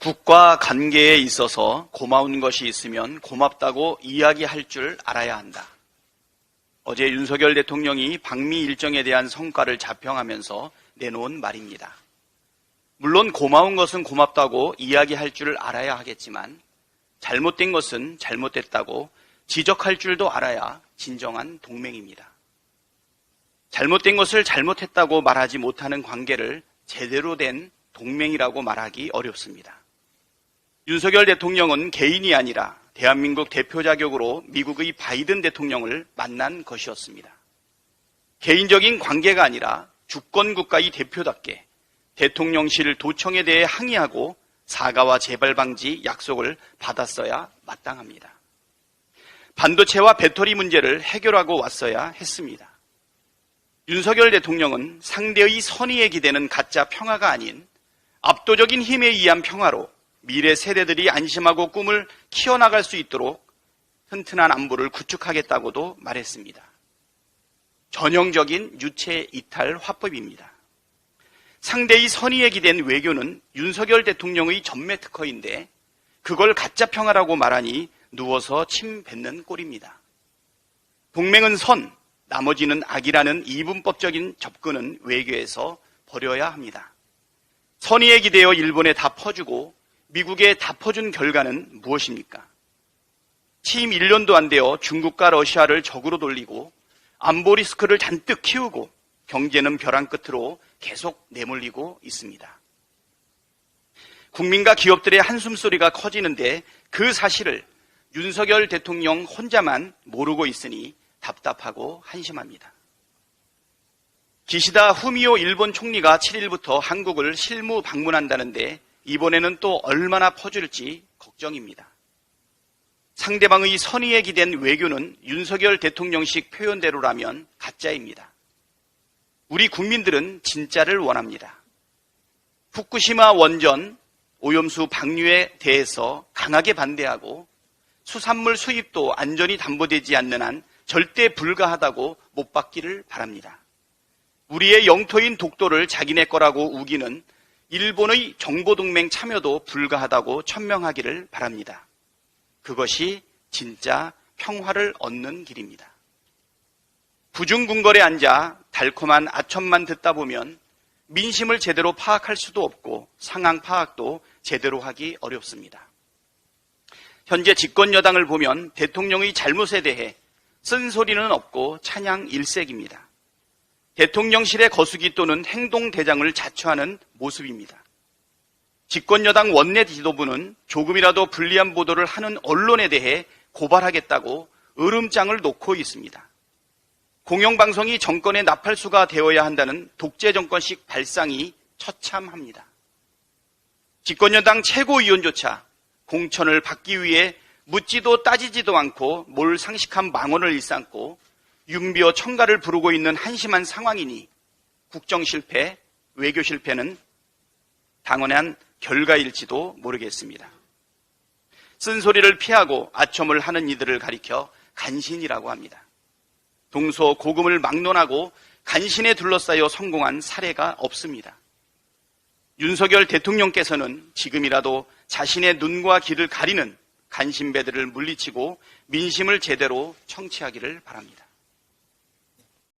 국가 관계에 있어서 고마운 것이 있으면 고맙다고 이야기할 줄 알아야 한다. 어제 윤석열 대통령이 방미 일정에 대한 성과를 자평하면서 내놓은 말입니다. 물론 고마운 것은 고맙다고 이야기할 줄 알아야 하겠지만 잘못된 것은 잘못됐다고 지적할 줄도 알아야 진정한 동맹입니다. 잘못된 것을 잘못했다고 말하지 못하는 관계를 제대로 된 동맹이라고 말하기 어렵습니다. 윤석열 대통령은 개인이 아니라 대한민국 대표 자격으로 미국의 바이든 대통령을 만난 것이었습니다. 개인적인 관계가 아니라 주권 국가의 대표답게 대통령실 도청에 대해 항의하고 사과와 재발 방지 약속을 받았어야 마땅합니다. 반도체와 배터리 문제를 해결하고 왔어야 했습니다. 윤석열 대통령은 상대의 선의에 기대는 가짜 평화가 아닌 압도적인 힘에 의한 평화로 미래 세대들이 안심하고 꿈을 키워나갈 수 있도록 튼튼한 안보를 구축하겠다고도 말했습니다. 전형적인 유체 이탈 화법입니다. 상대의 선의에 기댄 외교는 윤석열 대통령의 전매 특허인데 그걸 가짜 평화라고 말하니 누워서 침 뱉는 꼴입니다. 동맹은 선, 나머지는 악이라는 이분법적인 접근은 외교에서 버려야 합니다. 선의에 기대어 일본에 다 퍼주고 미국에 다 퍼준 결과는 무엇입니까? 취임 1년도 안 되어 중국과 러시아를 적으로 돌리고 안보 리스크를 잔뜩 키우고 경제는 벼랑 끝으로 계속 내몰리고 있습니다. 국민과 기업들의 한숨소리가 커지는데 그 사실을 윤석열 대통령 혼자만 모르고 있으니 답답하고 한심합니다. 기시다 후미오 일본 총리가 7일부터 한국을 실무 방문한다는데 이번에는 또 얼마나 퍼줄지 걱정입니다. 상대방의 선의에 기댄 외교는 윤석열 대통령식 표현대로라면 가짜입니다. 우리 국민들은 진짜를 원합니다. 후쿠시마 원전 오염수 방류에 대해서 강하게 반대하고 수산물 수입도 안전이 담보되지 않는 한 절대 불가하다고 못 받기를 바랍니다. 우리의 영토인 독도를 자기네 거라고 우기는 일본의 정보동맹 참여도 불가하다고 천명하기를 바랍니다. 그것이 진짜 평화를 얻는 길입니다. 부중궁궐에 앉아 달콤한 아첨만 듣다 보면 민심을 제대로 파악할 수도 없고 상황 파악도 제대로 하기 어렵습니다. 현재 집권 여당을 보면 대통령의 잘못에 대해 쓴소리는 없고 찬양 일색입니다. 대통령실의 거수기 또는 행동대장을 자처하는 모습입니다. 집권여당 원내 지도부는 조금이라도 불리한 보도를 하는 언론에 대해 고발하겠다고 으름장을 놓고 있습니다. 공영방송이 정권의 나팔수가 되어야 한다는 독재정권식 발상이 처참합니다. 집권여당 최고위원조차 공천을 받기 위해 묻지도 따지지도 않고 몰상식한 망언을 일삼고 윤비어 청가를 부르고 있는 한심한 상황이니 국정 실패, 외교 실패는 당연한 결과일지도 모르겠습니다. 쓴소리를 피하고 아첨을 하는 이들을 가리켜 간신이라고 합니다. 동서 고금을 막론하고 간신에 둘러싸여 성공한 사례가 없습니다. 윤석열 대통령께서는 지금이라도 자신의 눈과 귀를 가리는 간신배들을 물리치고 민심을 제대로 청취하기를 바랍니다.